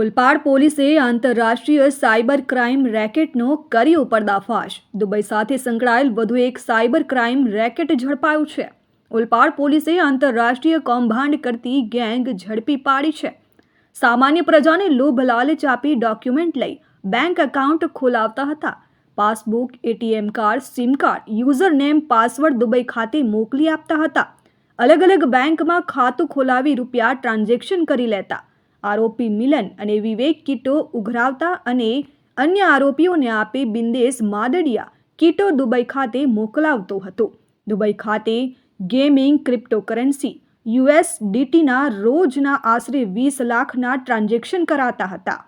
ઓલપાડ પોલીસે આંતરરાષ્ટ્રીય cyber crime રેકેટનો કર્યો પર્દાફાશ દુબઈ સાથે સંકળાયેલ વધુ એક સાયબર ક્રાઇમ રેકેટ ઝડપાયું છે. ઓલપાડ પોલીસે આંતરરાષ્ટ્રીય કૌભાંડ કરતી ગેંગ ઝડપી પાડી છે. સામાન્ય પ્રજાને લોભ લાલચ આપી ડોક્યુમેન્ટ લઈ બેંક એકાઉન્ટ ખોલાવતા હતા. Passbook, ATM card, SIM card user name password Dubai ખાતે મોકલી આપતા હતા. અલગ અલગ બેંકમાં ખાતું ખોલાવી રૂપિયા ટ્રાન્ઝેક્શન કરી લેતા. આરોપી મિલન અને વિવેક કીટો ઉઘરાવતા અને અન્ય આરોપીઓને આપી બિંદેશ માદડિયા કીટો દુબઈ ખાતે મોકલાવતો હતો. દુબઈ ખાતે ગેમિંગ ક્રિપ્ટોકરન્સી યુએસડીટીના રોજના આશરે વીસ લાખના ટ્રાન્ઝેક્શન કરાતા હતા.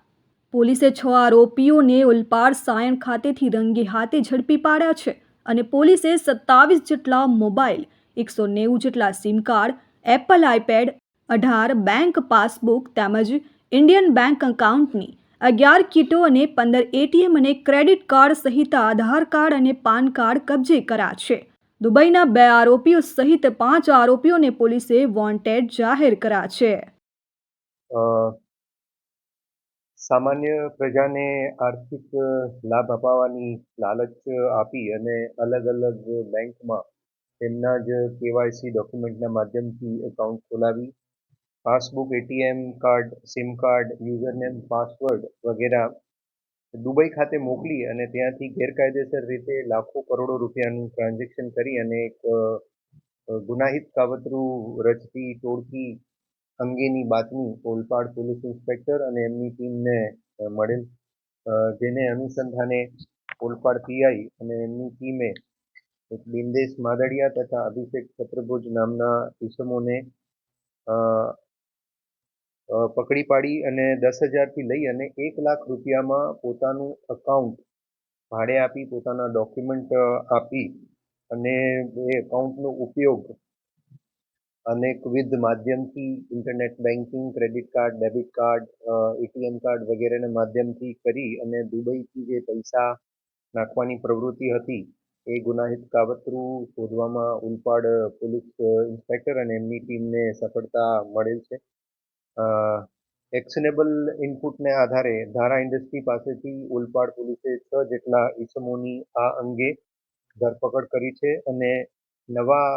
પોલીસે છ આરોપીઓને ઉલપાડ સાયણ ખાતેથી રંગે હાથે ઝડપી પાડ્યા છે અને પોલીસે સત્તાવીસ જેટલા મોબાઈલ, એકસો નેવું જેટલા સિમ કાર્ડ, એપલ આઈપેડ અઢાર બેંક પાસબુક તેમજ ઇન્ડિયન બેંક એકાઉન્ટની અગિયાર કીટો અને પંદર એટીએમ અને ક્રેડિટ કાર્ડ સહિત આધાર કાર્ડ અને પાન કાર્ડ કબજે કર્યા છે દુબઈના બે આરોપીઓ સહિત પાંચ આરોપીઓને પોલીસે વોન્ટેડ જાહેર કર્યા છે. સામાન્ય પ્રજાને આર્થિક લાભ અપાવવાની લાલચ આપી અને અલગ અલગ બેંકમાં તેમના જ કેવાયસી ડોક્યુમેન્ટના માધ્યમથી એકાઉન્ટ ખોલાવી passbook ATM card SIM card username password વગેરે દુબઈ ખાતે મોકલી અને ત્યાંથી ગેરકાયદેસર રીતે લાખો કરોડો રૂપિયાનું ટ્રાન્ઝેક્શન કરી અને એક ગુનાહિત કાવતરું રચતી ટોળકી અંગેની બાતમી ઓલપાડ પોલીસ ઇન્સ્પેક્ટર અને એમની ટીમને મળેલ જેને અનુસંધાને ઓલપાડ પીઆઈ અને એમની ટીમે એક બિંદેશ માદડિયા તથા અભિષેક છત્રભુજ નામના અ, પકડી પાડી અને દસ હજારથી લઈ અને એક લાખ રૂપિયામાં પોતાનું અકાઉન્ટ ભાડે આપી, પોતાના ડોક્યુમેન્ટ આપી અને એ એકાઉન્ટનો ઉપયોગ અનેકવિધ માધ્યમથી internet banking credit card debit card ATM card વગેરેના માધ્યમથી કરી અને દુબઈથી જે પૈસા નાખવાની પ્રવૃત્તિ હતી એ ગુનાહિત કાવતરું શોધવામાં ઉલપાડ પોલીસ ઇન્સ્પેક્ટર અને એમની ટીમને સફળતા મળેલ છે. એક્શનેબલ ઇનપુટને આધારે ધારા ઇન્ડસ્ટ્રી પાસેથી ઉલપાડ પોલીસે છ જેટલા ઇસમોની આ અંગે ધરપકડ કરી છે અને નવા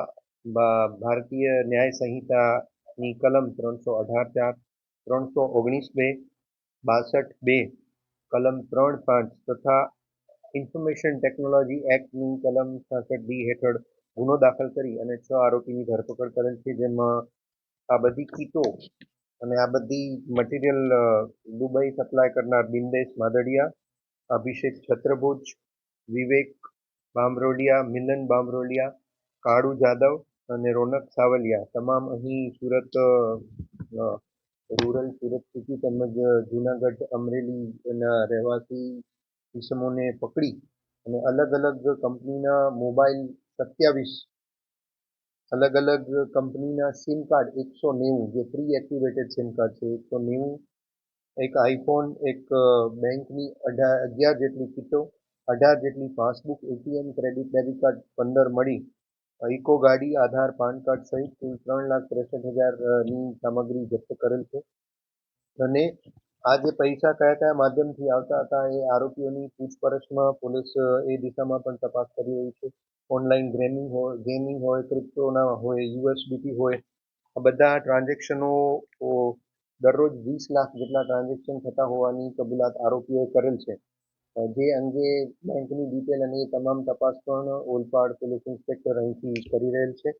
ભારતીય ન્યાય સંહિતાની કલમ ત્રણસો અઢાર ચાર, ત્રણસો ઓગણીસ બે, બાસઠ બે, કલમ ત્રણ પાંચ તથા ઇન્ફોર્મેશન ટેકનોલોજી એક્ટની કલમ છાસઠ ડી હેઠળ ગુનો દાખલ કરી અને છ આરોપીની ધરપકડ કરેલ છે, જેમાં આ બધી કીટો અને આ બધી મટીરિયલ દુબઈ સપ્લાય કરનાર બિંદેશ માદડિયા, અભિષેક છત્રભુજ, વિવેક બામરોલિયા મિલન બામરોલિયા કાળુ જાદવ અને રોનક સાવલિયા. તમામ અહીં સુરત રૂરલ સુરત સિટી તેમજ જુનાગઢ અમરેલીના રહેવાસી ઇસમોને પકડી અને અલગ અલગ કંપનીના મોબાઈલ સત્યાવીસ અલગ અલગ કંપનીના સિમ કાર્ડ એકસો નેવું, જે પ્રી એક્ટિવેટેડ સિમ કાર્ડ છે, એકસો નેવું. એક આઈફોન એક બેંકની અઢાર અગિયાર જેટલી કીટો, અઢાર જેટલી passbook ATM credit debit card પંદર મળી. ઇકો ગાડી, આધાર, પાન કાર્ડ સહિત કુલ ત્રણ લાખ ત્રેસઠ હજારની સામગ્રી જપ્ત કરેલ છે. અને આ જે પૈસા કયા કયા માધ્યમથી આવતા હતા એ આરોપીઓની પૂછપરછમાં પોલીસ એ દિશામાં પણ તપાસ કરી રહી છે. ઓનલાઈન ગેમિંગ હોય ગેમિંગ હોય, ક્રિપ્ટોના હોય યુએસડીટી હોય, આ બધા ટ્રાન્ઝેક્શનો દરરોજ વીસ લાખ જેટલા ટ્રાન્ઝેક્શન થતા હોવાની કબૂલાત આરોપીઓએ કરેલ છે. જે અંગે બેંકની ડિટેલ અને એ તમામ તપાસ પણ ઓલપાડ પોલીસ ઇન્સ્પેક્ટર અહીંથી કરી રહેલ છે.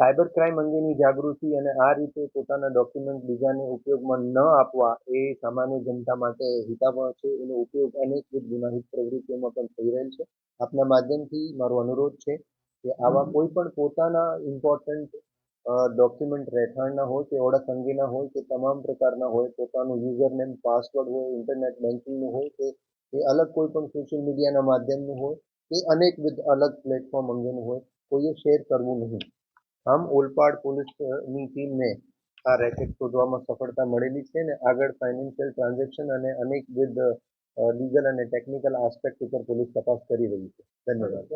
સાયબર ક્રાઇમ અંગેની જાગૃતિ અને આ રીતે પોતાના ડોક્યુમેન્ટ બીજાને ઉપયોગમાં ન આપવા એ સામાન્ય જનતા માટે હિતાવહ છે. એનો ઉપયોગ અનેકવિધ ગુનાહિત પ્રવૃત્તિઓમાં પણ થઈ રહેલ છે. આપના માધ્યમથી મારો અનુરોધ છે કે આવા કોઈ પણ પોતાના ઇમ્પોર્ટન્ટ ડોક્યુમેન્ટ રહેઠાણના હોય કે ઓળખ અંગેના હોય કે તમામ પ્રકારના હોય પોતાનું યુઝર નેમ પાસવર્ડ હોય ઇન્ટરનેટ બેન્કિંગનું હોય કે એ અલગ કોઈ પણ સોશિયલ મીડિયાના માધ્યમનું હોય કે અનેકવિધ અલગ પ્લેટફોર્મ અંગેનું હોય કોઈએ શેર કરવું નહીં. આમ ઓલપાડ પોલીસની ટીમને આ રેકેટ શોધવામાં સફળતા મળેલી છે અને આગળ ફાઇનાન્શિયલ ટ્રાન્ઝેક્શન અને અનેકવિધ લીગલ અને ટેકનિકલ આસ્પેક્ટ ઉપર પોલીસ તપાસ કરી રહી છે. ધન્યવાદ.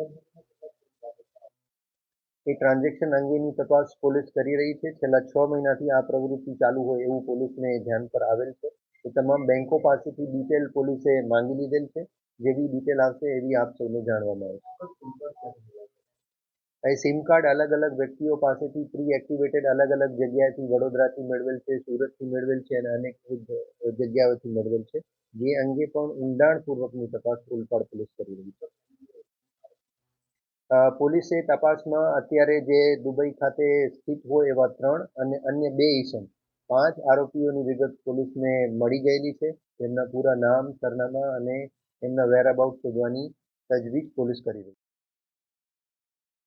એ ટ્રાન્ઝેક્શન અંગેની તપાસ પોલીસ કરી રહી છે. છેલ્લા છ મહિનાથી આ પ્રવૃત્તિ ચાલુ હોય એવું પોલીસને ધ્યાન પર આવેલ છે. એ તમામ બેંકો પાસેથી ડિટેલ પોલીસે માંગી લીધેલ છે. જેવી ડિટેલ આવશે એવી આપ સૌને જાણવામાં આવશે. એ સિમ કાર્ડ અલગ અલગ વ્યક્તિઓ પાસેથી પ્રી એક્ટિવેટેડ અલગ અલગ જગ્યાએથી વડોદરાથી મેળવેલ છે, સુરતથી મેળવેલ છે અને અનેક જગ્યાઓથી મેળવેલ છે. જે અંગે પણ ઊંડાણપૂર્વકની તપાસ ઓલપાડ પોલીસ કરી રહી છે. પોલીસે તપાસમાં અત્યારે જે દુબઈ ખાતે સ્થિત હોય એવા ત્રણ અને અન્ય બે ઈસમ, પાંચ આરોપીઓની વિગત પોલીસને મળી ગયેલી છે. તેમના પૂરા નામ, સરનામા અને એમના વેરઅબાઉટ શોધવાની તજવીજ પોલીસ કરી રહી છે.